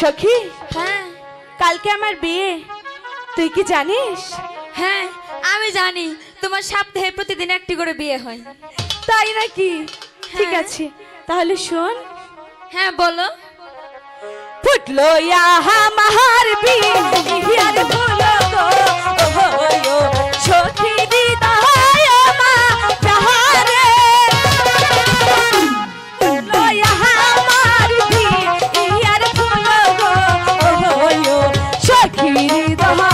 সখী? হ্যাঁ। কালকে আমার বিয়ে। তুই কি জানিস? হ্যাঁ আমি জানি। তোমার সপ্তাহে প্রতিদিন একটি করে বিয়ে হয়। তাই নাকি? ঠিক হ্যাঁ। আছে তাহলে শোন। হ্যাঁ বলো। ফুটলো ইয়া মাহার বিয়ে। সখী হৃদয়